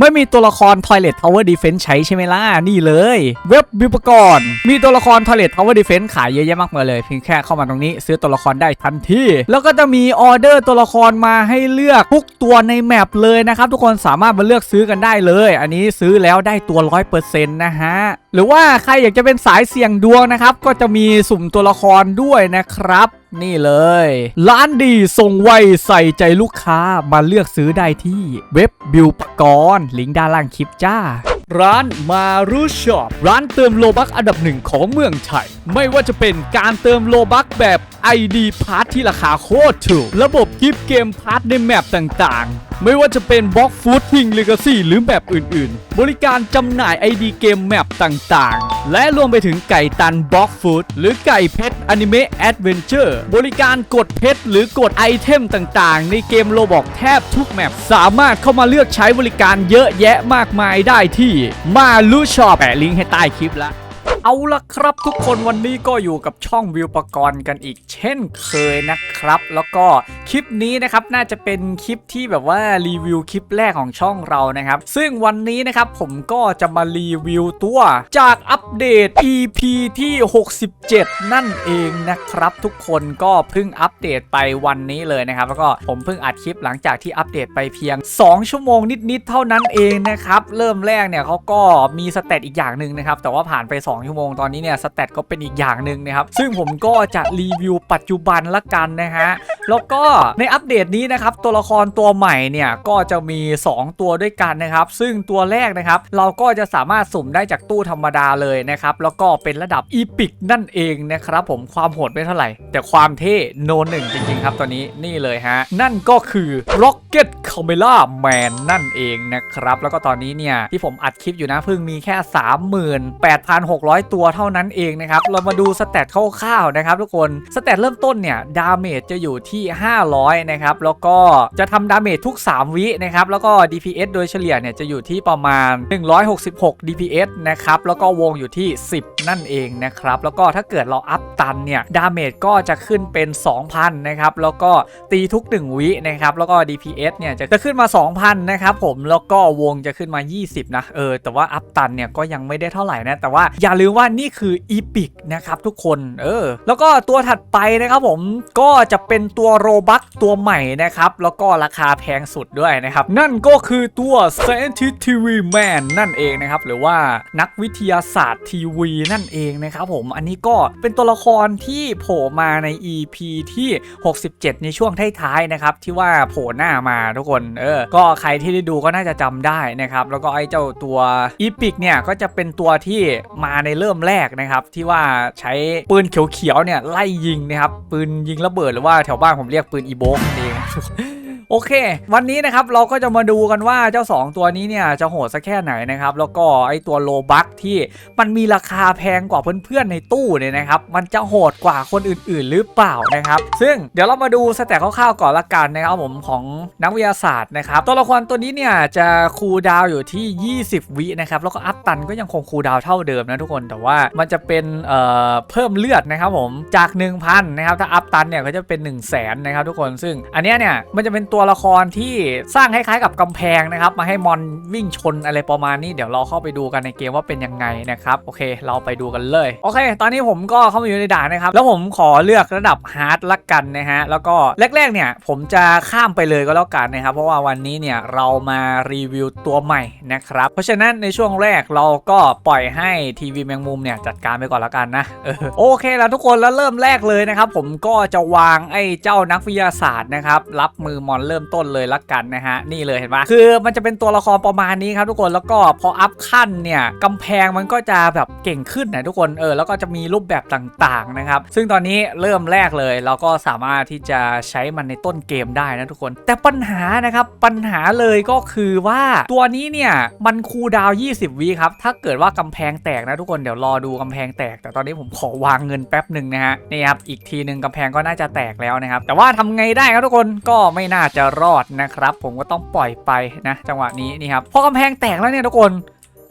ไม่มีตัวละคร Toilet Tower Defense ใช้ใช่ไหมล่ะ นี่เลย เว็บบิวปกรณ์มีตัวละคร Toilet Tower Defense ขายเยอะแยะมากมายเลย เพียงแค่เข้ามาตรงนี้ซื้อตัวละครได้ทันที แล้วก็จะมีออเดอร์ตัวละครมาให้เลือกทุกตัวในแมปเลยนะครับ ทุกคนสามารถมาเลือกซื้อกันได้เลย อันนี้ซื้อแล้วได้ตัว 100%นะฮะหรือว่าใครอยากจะเป็นสายเสี่ยงดวงนะครับ ก็จะมีสุ่มตัวละครด้วยนะครับ นี่เลย ร้านดีส่งไวใส่ใจลูกค้ามาเลือกซื้อได้ที่เว็บบิวปกรณ์ลิงก์ด้านล่างคลิปจ้าร้านมารูช็อปร้านเติมโลบักอันดับหนึ่งของเมืองไทย ไม่ว่าจะเป็นการเติมโลบักแบบ ID พาร์ทที่ราคาโคตรถูก ระบบกิฟต์เกมพาร์ทในแมปต่างๆ ไม่ว่าจะเป็นบล็อกฟูดทิงเลกาซี่หรือแบบอื่นๆ บริการจำหน่าย ID เกมแมปต่างๆ และรวมไปถึงไก่ตันบล็อกฟูดหรือไก่เพชรอนิเมะแอดเวนเจอร์บริการกดเพชรหรือกดไอเทมต่างๆ ในเกมโลบอกแทบทุกแมปสามารถเข้ามาเลือกใช้บริการเยอะแยะมากมายได้ที่มาลูชอปแปะลิงก์ให้ใต้คลิปละ เอาละครับทุกคนวันนี้ก็อยู่กับช่องวิวประกรณ์กันอีกเช่นเคยนะครับ แล้วก็คลิปนี้นะครับน่าจะเป็นคลิปที่แบบว่ารีวิวคลิปแรกของช่องเรานะครับ ซึ่งวันนี้นะครับผมก็จะมารีวิวตัวจากอัปเดต EP ที่ 67 นั่นเองนะครับ ทุกคนก็เพิ่งอัปเดตไปวันนี้เลยนะครับ แล้วก็ผมเพิ่งอัดคลิปหลังจากที่อัปเดตไปเพียง 2 ชั่วโมงนิดๆเท่านั้นเองนะครับเริ่มแรกเนี่ยเขาก็มีสเตตอีกอย่างหนึ่งนะครับแต่ว่าผ่านไป 2 ชั่วโมงตอนนี้เนี่ยสเตตก็เป็นอีกอย่างหนึ่งนะครับ ซึ่งผมก็จะรีวิวปัจจุบันละกันนะฮะ แล้วก็ในอัปเดตนี้นะครับ ตัวละครตัวใหม่เนี่ยก็จะมี 2 ตัวด้วยกันนะครับ ซึ่งตัวแรกนะครับ เราก็จะสามารถสุ่มได้จากตู้ธรรมดาเลยนะครับ แล้วก็เป็นระดับอีพิกนั่นเองนะครับผมความโหดไม่เท่าไหร่ แต่ความเท่โนหนึ่งจริงๆครับตัวนี้นี่เลยฮะ นั่นก็คือ Rocket Camera Man นั่นเองนะครับ แล้วก็ตอนนี้เนี่ยที่ผมอัดคลิปอยู่นะเพิ่งมีแค่ 38,600ตัวเท่านั้นเองนะครับ เรามาดูสเตตคร่าวๆนะครับทุกคนสเตตเริ่มต้นเนี่ยดาเมจจะอยู่ที่ 500 นะครับ แล้วก็จะทำดาเมจทุก 3 วินะครับ แล้วก็ DPS โดยเฉลี่ยเนี่ยจะอยู่ที่ประมาณ 166 DPS นะครับ แล้วก็วงอยู่ที่ 10 นั่นเองนะครับ แล้วก็ถ้าเกิดเราอัพตันเนี่ยดาเมจก็จะขึ้นเป็น 2,000 นะครับ แล้วก็ตีทุก 1 วินะครับ แล้วก็ DPS เนี่ยจะจะขึ้นมา 2,000 นะครับผม แล้วก็วงจะขึ้นมา 20 นะ เออ แต่ว่าอัพตันเนี่ยก็ยังไม่ได้เท่าไหร่นะ แต่ว่าอย่าลืมว่านี่คืออีพิกนะครับทุกคนเออแล้วก็ตัวถัดไปนะครับผมก็จะเป็นตัวโรบัคตัวใหม่นะครับแล้วก็ราคาแพงสุดด้วยนะครับ นั่นก็คือตัว Scientist TV Man นั่นเองนะครับหรือว่านักวิทยาศาสตร์ทีวีนั่นเองนะครับผมอันนี้ก็เป็นตัวละครที่โผล่มาใน EP ที่ 67 ในช่วงท้ายๆนะครับที่ว่าโผล่หน้ามาทุกคนเออก็ใครที่ได้ดูก็น่าจะจำได้นะครับแล้วก็ไอ้เจ้าตัวอีพิกเนี่ยก็จะเป็นตัวที่มาในเริ่มแรกนะครับ ที่ว่าใช้ปืนเขียวๆเนี่ยไล่ยิงนะครับ ปืนยิงระเบิดหรือว่าแถวบ้านผมเรียกปืนอีโบกนั่นเอง โอเค วันนี้นะครับเราก็จะมาดูกันว่าเจ้า 2 ตัวนี้เนี่ยจะโหดสักแค่ไหนนะครับ แล้วก็ไอตัวโลบัคที่มันมีราคาแพงกว่าเพื่อนๆในตู้เนี่ยนะครับมันจะโหดกว่าคนอื่นๆหรือเปล่านะครับซึ่งเดี๋ยวเรามาดูสแต็กคร่าวๆก่อนละกันนะครับผมของนักวิทยาศาสตร์นะครับตัวละครตัวนี้เนี่ยจะคูลดาวอยู่ที่ 20 วินะครับแล้วก็อัพตันก็ยังคงคูลดาวเท่าเดิมนะทุกคนแต่ว่ามันจะเป็นเอ่อเพิ่มเลือดนะครับผมจาก 1,000 นะครับถ้าอัพตันเนี่ยก็จะเป็น 1 0 0 0 0แสนนะครับทุกคนซึ่งอันเนี้ยเนี่ยมันจะเป็นตัววละครที่สร้างคล้ายๆกับกำแพงนะครับ มาให้มอนวิ่งชนอะไรประมาณนี้ เดี๋ยวเราเข้าไปดูกันในเกมว่าเป็นยังไงนะครับ โอเค เราไปดูกันเลย โอเค ตอนนี้ผมก็เข้ามาอยู่ในด่านนะครับ แล้วผมขอเลือกระดับฮาร์ดละกันนะฮะ แล้วก็แรกๆ เนี่ยผมจะข้ามไปเลยก็แล้วกันนะครับ เพราะว่าวันนี้เนี่ยเรามารีวิวตัวใหม่นะครับ เพราะฉะนั้นในช่วงแรกเราก็ปล่อยให้ทีวีแมงมุมเนี่ยจัดการไปก่อนละกันนะโอเคแล้วทุกคนแล้วเริ่มแรกเลยนะครับ ผมก็จะวางไอ้เจ้านักวิทยาศาสตร์นะครับรับมือมอนเริ่มต้นเลยละกันนะฮะนี่เลยเห็นปะคือมันจะเป็นตัวละครประมาณนี้ครับทุกคนแล้วก็พออัพขั้นเนี่ยกำแพงมันก็จะแบบเก่งขึ้นนะทุกคนเออแล้วก็จะมีรูปแบบต่างๆนะครับซึ่งตอนนี้เริ่มแรกเลยเราก็สามารถที่จะใช้มันในต้นเกมได้นะทุกคน แต่ปัญหานะครับปัญหาเลยก็คือว่าตัวนี้เนี่ยมันคูดาว 20วิครับถ้าเกิดว่ากำแพงแตกนะทุกคนเดี๋ยวรอดูกำแพงแตก แต่ตอนนี้ผมขอวางเงินแป๊บหนึ่งนะฮะนี่ครับอีกทีหนึ่งกำแพงก็น่าจะแตกแล้วนะครับแต่ว่าทำไงได้ครับทุกคนก็ไม่น่าจะรอดนะครับ ผมก็ต้องปล่อยไปนะ จังหวะนี้นี่ครับพอกำแพงแตกแล้วเนี่ยทุกคน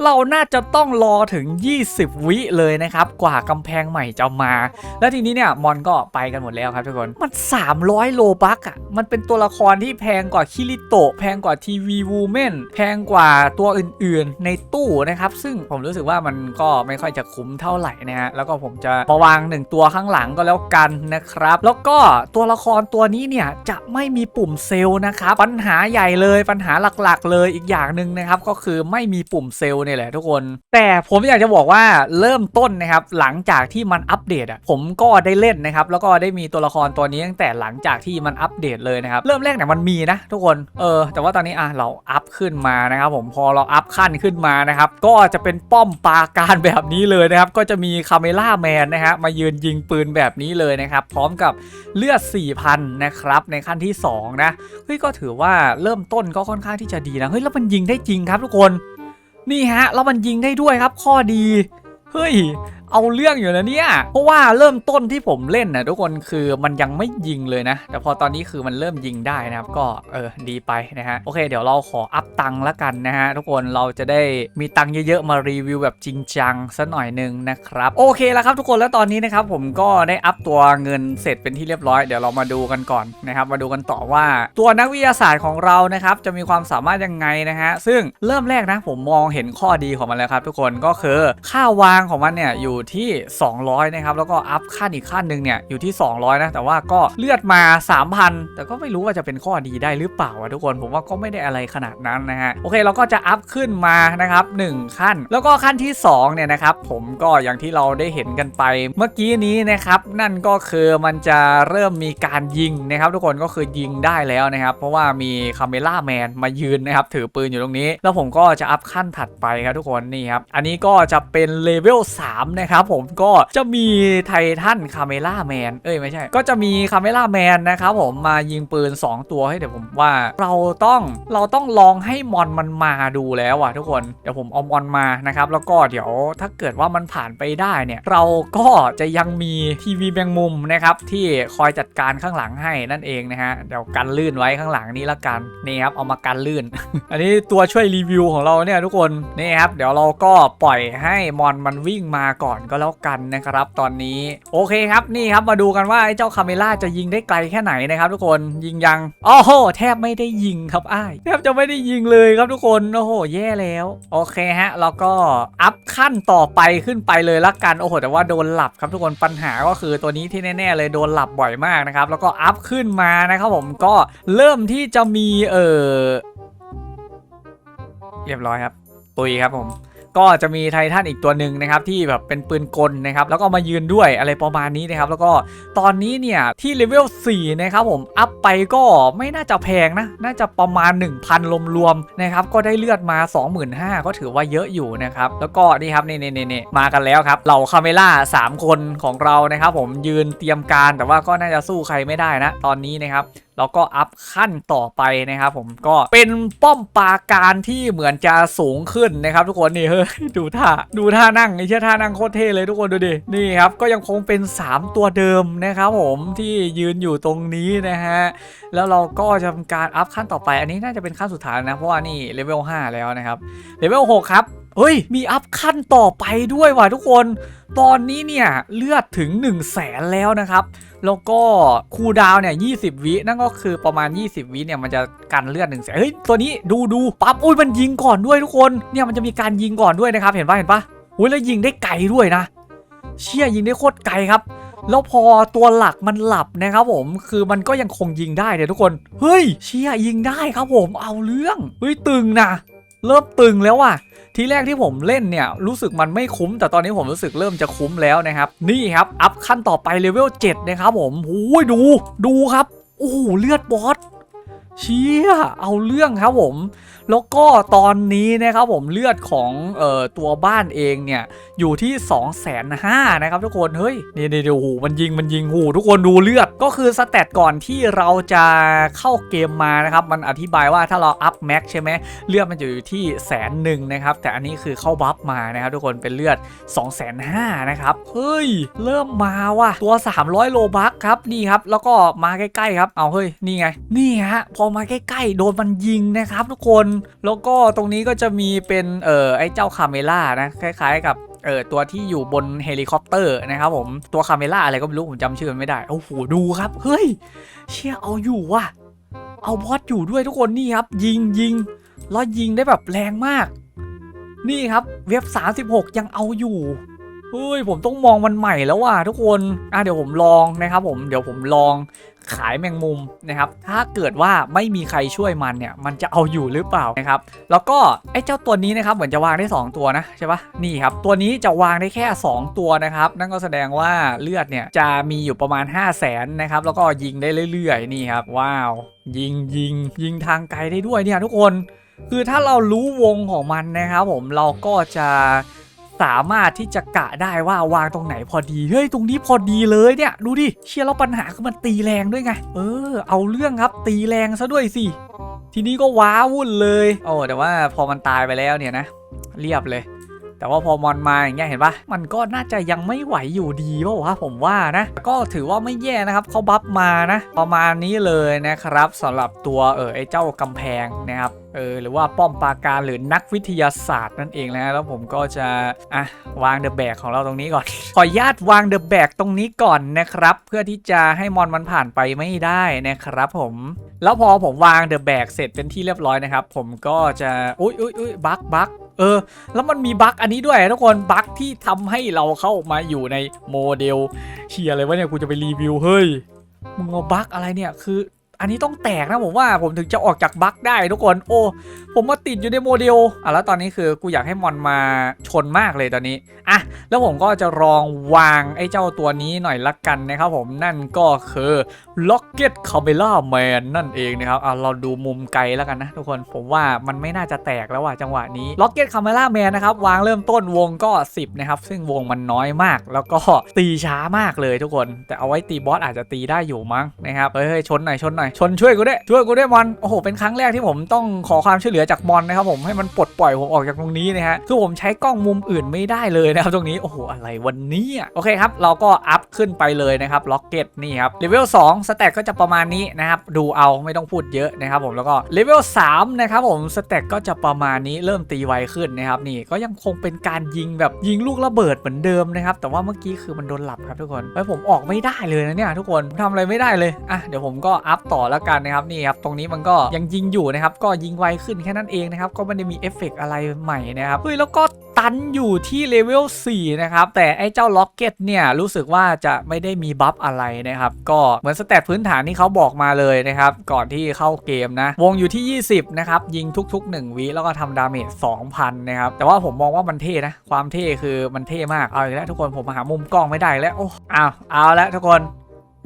เราน่าจะต้องรอถึง 20 วิเลยนะครับ กว่ากำแพงใหม่จะมา แล้วทีนี้เนี่ยมอนก็ไปกันหมดแล้วครับทุกคนมัน 300 โลบักอะมันเป็นตัวละครที่แพงกว่าคิริโตะแพงกว่าทีวีวูแมนแพงกว่าตัวอื่นๆ ในตู้นะครับ ซึ่งผมรู้สึกว่ามันก็ไม่ค่อยจะคุ้มเท่าไหร่นะฮะแล้วก็ผมจะมาวางหนึ่งตัวข้างหลังก็แล้วกันนะครับ แล้วก็ตัวละครตัวนี้เนี่ยจะไม่มีปุ่มเซลล์นะครับปัญหาใหญ่เลยปัญหาหลักๆ เลยอีกอย่างหนึ่งนะครับก็คือไม่มีปุ่มเซลล์เนี่ยแหละทุกคน แต่ผมอยากจะบอกว่าเริ่มต้นนะครับหลังจากที่มันอัปเดตอะผมก็ได้เล่นนะครับแล้วก็ได้มีตัวละครตัวนี้ตั้งแต่หลังจากที่มันอัปเดตเลยนะครับเริ่มแรกเนี่ยมันมีนะ ทุกคนเออแต่ว่าตอนนี้อะเราอัพขึ้นมานะครับผมพอเราอัพขั้นขึ้นมานะครับก็จะเป็นป้อมปราการแบบนี้เลยนะครับก็จะมีคาเมล่าแมนนะฮะมายืนยิงปืนแบบนี้เลยนะครับพร้อมกับเลือด 4,000 นะครับในขั้นที่สองนะเฮ้ยก็ถือว่าเริ่มต้นก็ค่อนข้างที่จะดีนะเฮ้ยแล้วมันยิงได้จริงครับทุกคน นี่ฮะแล้วมันยิงได้ด้วยครับข้อดี เฮ้ย เอาเรื่องอยู่นะเนี่ยเพราะว่าเริ่มต้นที่ผมเล่นนะทุกคนคือมันยังไม่ยิงเลยนะ แต่พอตอนนี้คือมันเริ่มยิงได้นะครับ ก็เออดีไปนะฮะโอเคเดี๋ยวเราขออัพตังค์ละกันนะฮะทุกคนเราจะได้มีตังค์เยอะๆมารีวิวแบบจริงจังสักหน่อยหนึ่งนะครับโอเคแล้วครับทุกคนแล้วตอนนี้นะครับผมก็ได้อัพตัวเงินเสร็จเป็นที่เรียบร้อยเดี๋ยวเรามาดูกันก่อนนะครับมาดูกันต่อว่าตัวนักวิทยาศาสตร์ของเรานะครับจะมีความสามารถยังไงนะฮะซึ่งเริ่มแรกนะผมมองเห็นข้อดีของมันแล้วครับ ทุกคนก็คือค่าวางของมันเนี่ยอยูู่่ที่ 200 นะครับ แล้วก็อัพขั้นอีกขั้นหนึ่งเนี่ยอยู่ที่ 200 นะ แต่ว่าก็เลือดมา 3,000 แต่ก็ไม่รู้ว่าจะเป็นข้อดีได้หรือเปล่าอะทุกคนผมว่าก็ไม่ได้อะไรขนาดนั้นนะฮะโอเคเราก็จะอัพขึ้นมานะครับ1ขั้น แล้วก็ขั้นที่2เนี่ยนะครับผมก็อย่างที่เราได้เห็นกันไป เมื่อกี้นี้นะครับนั่นก็คือมันจะเริ่มมีการยิงนะครับ ทุกคนก็คือยิงได้แล้วนะครับ เพราะว่ามีคาเมล่าแมนมายืนนะครับถือปืนอยู่ตรงนี้ แล้วผมก็จะอัพขั้นถัดไปครับทุกคนนี่ครับอันนี้ก็จะเป็นเลเวล3นะครับผมก็จะมีไททันคาเมล่าแมนเอ้ยไม่ใช่ ก็จะมีคาเมล่าแมนนะครับผมมายิงปืน 2 ตัวให้เดี๋ยวผมว่าเราต้องเราต้องลองให้มอนมันมาดูแล้วอะทุกคนเดี๋ยวผมเอามอนมานะครับแล้วก็เดี๋ยวถ้าเกิดว่ามันผ่านไปได้เนี่ย เราก็จะยังมีทีวีแมงมุมนะครับที่คอยจัดการข้างหลังให้นั่นเองนะฮะเดี๋ยวกันลื่นไว้ข้างหลังนี้ละกันนี่ครับเอามากันลื่น อันนี้ตัวช่วยรีวิวของเราเนี่ยทุกคนนี่ครับเดี๋ยวเราก็ปล่อยให้มอนมันวิ่งมาก่อนอนก็แล้วกันนะครับตอนนี้โอเคครับนี่ครับมาดูกันว่าไอ้เจ้าคาเมล่าจะยิงได้ไกลแค่ไหนนะครับทุกคนยิงยังโอ้โหแทบไม่ได้ยิงครับอ้ายแทบจะไม่ได้ยิงเลยครับทุกคนโอ้โหแย่แล้วโอเคฮะแล้วก็อัพขั้นต่อไปขึ้นไปเลยละกันโอ้โหแต่ว่าโดนหลับครับทุกคนปัญหาก็คือตัวนี้ที่แน่ๆเลยโดนหลับบ่อยมากนะครับแล้วก็อัพขึ้นมานะครับผมก็เริ่มที่จะมีเออเรียบร้อยครับ ตุยครับผม ก็จะมีไททันอีกตัวหนึ่งนะครับที่แบบเป็นปืนกลนะครับแล้วก็มายืนด้วยอะไรประมาณนี้นะครับแล้วก็ตอนนี้เนี่ยที่เลเวล4นะครับผมอัพไปก็ไม่น่าจะแพงนะน่าจะประมาณ 1,000รวมๆนะครับก็ได้เลือดมา 25,000ก็ถือว่าเยอะอยู่นะครับแล้วก็นี่ครับนี่นี่นี่มากันแล้วครับเหล่าคาเมล่า3คนของเรานะครับผมยืนเตรียมการแต่ว่าก็น่าจะสู้ใครไม่ได้นะ ตอนนี้นะครับ แล้วก็อัพขั้นต่อไปนะครับผมก็เป็นป้อมปราการที่เหมือนจะสูงขึ้นนะครับ ทุกคนนี่เฮ้ยดูท่าดูท่านั่งไอ้เชี่ยท่านั่งโคตรเท่เลยทุกคนดูดินี่ครับก็ยังคงเป็น 3 ตัวเดิมนะครับผมที่ยืนอยู่ตรงนี้นะฮะแล้วเราก็จะทำการอัพขั้นต่อไป อันนี้น่าจะเป็นขั้นสุดท้ายนะเพราะว่านี่เลเวล5แล้วนะครับเลเวล6ครับ เฮ้ย มีอัพขั้นต่อไปด้วยว่ะทุกคน ตอนนี้เนี่ยเลือดถึง 1 0 0 0 0แสนแล้วนะครับ แล้วก็คูดาวน์เนี่ย20วินั่นก็คือประมาณ 20 วิเนี่ยมันจะกันเลือดหนึ่งแสนเฮ้ย ตัวนี้ดูดูปั๊บอุ้ยมันยิงก่อนด้วยทุกคน เนี่ยมันจะมีการยิงก่อนด้วยนะครับ เห็นปะเห็นปะอุ้ยแล้วยิงได้ไกลด้วยนะ เชี่ยยิงได้โคตรไกลครับ แล้วพอตัวหลักมันหลับนะครับผม คือมันก็ยังคงยิงได้เนี่ยทุกคน เฮ้ย เชี่ยยิงได้ครับผม เอาเรื่อง เฮ้ยตึงนะ เริ่มตึงแล้วว่ะ ทีแรกที่ผมเล่นเนี่ยรู้สึกมันไม่คุ้ม แต่ตอนนี้ผมรู้สึกเริ่มจะคุ้มแล้วนะครับนี่ครับอัพขั้นต่อไปเลเวล7นะครับผมหูยดูดูครับโอ้โหเลือดบอส เชี่ยเอาเรื่องครับผม แล้วก็ตอนนี้นะครับผมเลือดของเอ่อตัวบ้านเองเนี่ย อยู่ที่2องแสนห้านะครับทุกคนเฮ้ยนี่นี่โอ้โหมันยิงมันยิงโอ้ทุกคนดูเลือดก็คือสแตทก่อนที่เราจะเข้าเกมมานะครับ มันอธิบายว่าถ้าเราอัพแม็กใช่ไหมเลือดมันจะอยู่ที่แสนหนึ่งนะครับ แต่อันนี้คือเข้าบัฟมานะครับทุกคนเป็นเลือด 2 5 0 0 0นะครับเฮ้ยเริ่มมาว่ะตัว 300 โลบัคครับนี่ครับแล้วก็มาใกล้ๆครับเอาเฮ้ยนี่ไงนี่ฮะพอมาใกล้ๆ โดนมันยิงนะครับทุกคน แล้วก็ตรงนี้ก็จะมีเป็นเอ่อไอ้เจ้าคาเมล่านะคล้ายๆกับเออตัวที่อยู่บนเฮลิคอปเตอร์นะครับผมตัวคาเมล่าอะไรก็ไม่รู้ผมจำชื่อมันไม่ได้โอ้โหดูครับ เฮ้ย เชี่ยเอาอยู่ว่ะเอาบอสอยู่ด้วยทุกคนนี่ครับ ยิงยิงแล้วยิงได้แบบแรงมาก นี่ครับเว็บ 36 ยังเอาอยู่ เฮ้ยผมต้องมองมันใหม่แล้วว่ะทุกคนอะเดี๋ยวผมลองนะครับ ผมเดี๋ยวผมลองขายแมงมุมนะครับ ถ้าเกิดว่าไม่มีใครช่วยมันเนี่ย มันจะเอาอยู่หรือเปล่านะครับ แล้วก็ไอ้เจ้าตัวนี้นะครับ เหมือนจะวางได้ 2 ตัวนะใช่ปะนี่ครับ ตัวนี้จะวางได้แค่ 2 ตัวนะครับ นั่นก็แสดงว่าเลือดเนี่ยจะมีอยู่ประมาณ 5 0 0แสนนะครับ แล้วก็ยิงได้เรื่อยๆ นี่ครับ ว้าว ยิงยิงยิงทางไกลได้ด้วยเนี่ยทุกคน คือถ้าเรารู้วงของมันนะครับ ผมเราก็จะ สามารถที่จะกะได้ว่าวางตรงไหนพอดี เฮ้ย ตรงนี้พอดีเลยเนี่ย ดูดิ เชียร์แล้วปัญหาคือมันตีแรงด้วยไง เออ เอาเรื่องครับ ตีแรงซะด้วยสิ ทีนี้ก็ว้าวุ่นเลย โอ้ แต่ว่าพอมันตายไปแล้วเนี่ยนะ เรียบเลย แต่ว่าพอมอนมาอย่างเงี้ยเห็นปะมันก็น่าจะยังไม่ไหวอยู่ดีป่าวะผมว่านะ ก็ถือว่าไม่แย่นะครับเขาบัฟมานะ ประมาณนี้เลยนะครับสำหรับตัวเออไอ้เจ้ากำแพงนะครับเออหรือว่าป้อมปราการหรือนักวิทยาศาสตร์นั่นเองนะแล้วผมก็จะอะวางเดอะแบกของเราตรงนี้ก่อน ขออนุญาตวางเดอะแบกตรงนี้ก่อนนะครับ เพื่อที่จะให้มอนมันผ่านไปไม่ได้นะครับผม แล้วพอผมวางเดอะแบกเสร็จเป็นที่เรียบร้อยนะครับ ผมก็จะ อุ้ยอุ้ยอุ้ยบักบัก เออ แล้วมันมีบั๊กอันนี้ด้วยทุกคนบั๊กที่ทำให้เราเข้ามาอยู่ในโมเดลเชียอะไรวะเนี่ยกูจะไปรีวิวเฮ้ยมึงเอาบั๊กอะไรเนี่ยคือ อันนี้ต้องแตกนะผมว่าผมถึงจะออกจากบั๊กได้ทุกคน โอ้ ผมมาติดอยู่ในโมเดลอะแล้วตอนนี้คือกูอยากให้มอนมาชนมากเลยตอนนี้อะแล้วผมก็จะลองวางไอ้เจ้าตัวนี้หน่อยละกันนะครับผมนั่นก็คือ Rocket Camera Man นั่นเองนะครับอะเราดูมุมไกลแล้วกันนะทุกคนผมว่ามันไม่น่าจะแตกแล้วว่ะจังหวะนี้ Rocket Camera Man นะครับวางเริ่มต้นวงก็ 10นะครับซึ่งวงมันน้อยมาก แล้วก็ตีช้ามากเลยทุกคน แต่เอาไว้ตีบอสอาจจะตีได้อยู่มั้งนะครับเฮ้ยชนหน่อยชนหน่อยชนช่วยกูด้วยช่วยกูด้วยมอนโอ้โหเป็นครั้งแรกที่ผมต้องขอความช่วยเหลือจากมอนนะครับผมให้มันปลดปล่อยผมออกจากตรงนี้นะฮะคือผมใช้กล้องมุมอื่นไม่ได้เลยนะครับตรงนี้โอ้โหอะไรวันนี้อะโอเคครับเราก็อัพขึ้นไปเลยนะครับล็อกเก็ตนี่ครับเลเวล2สแต็กก็จะประมาณนี้นะครับดูเอาไม่ต้องพูดเยอะนะครับผมแล้วก็เลเวล3นะครับผมสแต็กก็จะประมาณนี้เริ่มตีไวขึ้นนะครับนี่ก็ยังคงเป็นการยิงแบบยิงลูกระเบิดเหมือนเดิมนะครับแต่ว่าเมื่อกี้คือมันโดนหลับครับทุกคนไว้ผมออกไม่ได้เลยนะเนี่ยทุกคนทำอะไรไม่ได้เลยอะเดี๋ยวผมก็อัพต่อแล้วกันนะครับนี่ครับตรงนี้มันก็ยังยิงอยู่นะครับก็ยิงไวขึ้นแค่นั้นเองนะครับก็ไม่ได้มีเอฟเฟกต์อะไรใหม่นะครับเฮ้ยแล้วก็ตันอยู่ที่เลเวล4นะครับ แต่ไอ้เจ้าล็อกเก็ตเนี่ย รู้สึกว่าจะไม่ได้มีบัฟอะไรนะครับ ก็เหมือนสแตทพื้นฐานที่เขาบอกมาเลยนะครับ ก่อนที่เข้าเกมนะ วงอยู่ที่ 20 นะครับ ยิงทุก ๆ 1 วิ แล้วก็ทำดาเมจ 2,000 นะครับ แต่ว่าผมมองว่ามันเท่นะ ความเท่คือมันเท่มาก เอาอีกแล้วทุกคนผมหามุมกล้องไม่ได้แล้วโอ้อ้าวเอาแล้วทุกคน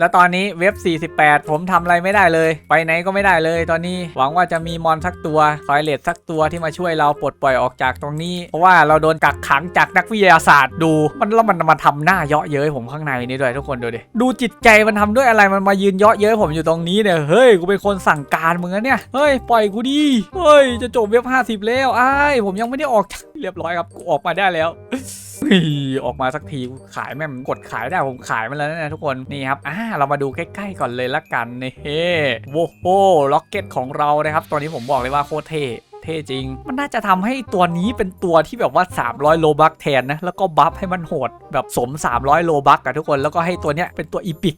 แล้วตอนนี้เว็บ 48 ผมทำอะไรไม่ได้เลย ไปไหนก็ไม่ได้เลย ตอนนี้หวังว่าจะมีมอนสักตัวคอยเลดสักตัวที่มาช่วยเราปลดปล่อยออกจากตรงนี้ เพราะว่าเราโดนกักขังจากนักวิทยาศาสตร์ดู มันแล้วมันมาทำหน้าเยาะเย้ยผมข้างในนี่ด้วยทุกคนดูดิดูจิตใจมันทำด้วยอะไรมันมายืนเยาะเย้ยผมอยู่ตรงนี้เนี่ยเฮ้ยกูเป็นคนสั่งการมึงนะเนี่ยเฮ้ยปล่อยกูดิเฮ้ยจะจบเว็บ 50 แล้วอ้ายผมยังไม่ได้ออกจากเรียบร้อยครับกูออกมาได้แล้ว ออกมาสักทีขายแม่มกดขายได้ผมขายมันแล้วนะทุกคนนี่ครับอ่าเรามาดูใกล้ๆก่อนเลยละกันนี่เฮ้โว้โหล็อกเก็ตของเรานะครับตอนนี้ผมบอกเลยว่าโคตรเท่ เท่จริง มันน่าจะทำให้ตัวนี้เป็นตัวที่แบบว่า 300 โลบัคแทนนะ แล้วก็บัฟให้มันโหดแบบสม 300 โลบัคอะทุกคน แล้วก็ให้ตัวเนี้ยเป็นตัวอีพิก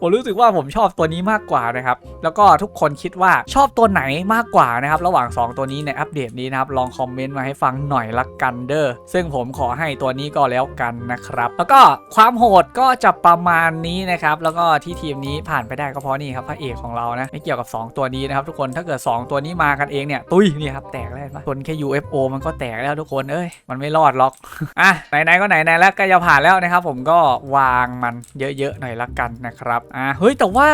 ผมรู้สึกว่าผมชอบตัวนี้มากกว่านะครับ แล้วก็ทุกคนคิดว่าชอบตัวไหนมากกว่านะครับ ระหว่าง 2 ตัวนี้ในอัปเดตนี้นะครับ ลองคอมเมนต์มาให้ฟังหน่อยละกันเด้อ ซึ่งผมขอให้ตัวนี้ก็แล้วกันนะครับ แล้วก็ความโหดก็จะประมาณนี้นะครับ แล้วก็ที่ทีมนี้ผ่านไปได้ก็เพราะนี่ครับพระเอกของเรานะ ไม่เกี่ยวกับ 2 ตัวนี้นะครับทุกคน ถ้าเกิด 2 ตัวนี้มากันเองเนี่ย ตุ้ยนี่ครับแตกแล้วเห็นปะคนแค่ UFO มันก็แตกแล้วทุกคนเอ้ยมันไม่รอดหรอกอะไหนๆก็ไหนๆแล้วก็จะผ่านแล้วนะครับ ผมก็วางมันเยอะๆหน่อยละกันนะครับอะเฮ้ยแต่ว่า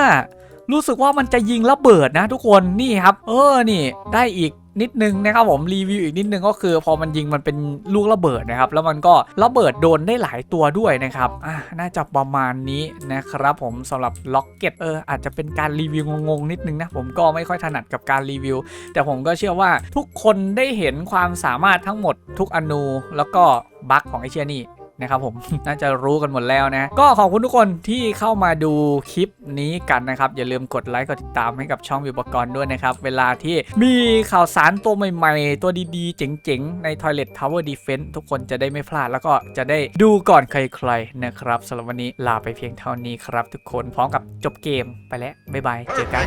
รู้สึกว่ามันจะยิงระเบิดนะทุกคนนี่ครับ เออนี่ได้อีกนิดนึงนะครับผมรีวิวอีกนิดนึงก็คือพอมันยิงมันเป็นลูกระเบิดนะครับ แล้วมันก็ระเบิดโดนได้หลายตัวด้วยนะครับอะน่าจะประมาณนี้นะครับผมสำหรับล็อกเก็ตเอออาจจะเป็นการรีวิวงงๆนิดนึงนะผมก็ไม่ค่อยถนัดกับการรีวิว แต่ผมก็เชื่อว่าทุกคนได้เห็นความสามารถทั้งหมดทุกอนูแล้วก็บั๊กของไอเชียนี่ นะครับผม น่าจะรู้กันหมดแล้วนะ ก็ขอบคุณทุกคนที่เข้ามาดูคลิปนี้กันนะครับ อย่าลืมกดไลค์กดติดตามให้กับช่องวิวปกรณ์ด้วยนะครับ เวลาที่มีข่าวสารตัวใหม่ๆ ตัวดีๆ เจ๋งๆ ใน Toilet Tower Defense ทุกคนจะได้ไม่พลาดแล้วก็จะได้ดูก่อนใครๆนะครับสำหรับวันนี้ลาไปเพียงเท่านี้ครับ ทุกคนพร้อมกับจบเกมไปแล้วบ๊ายบายเจอกัน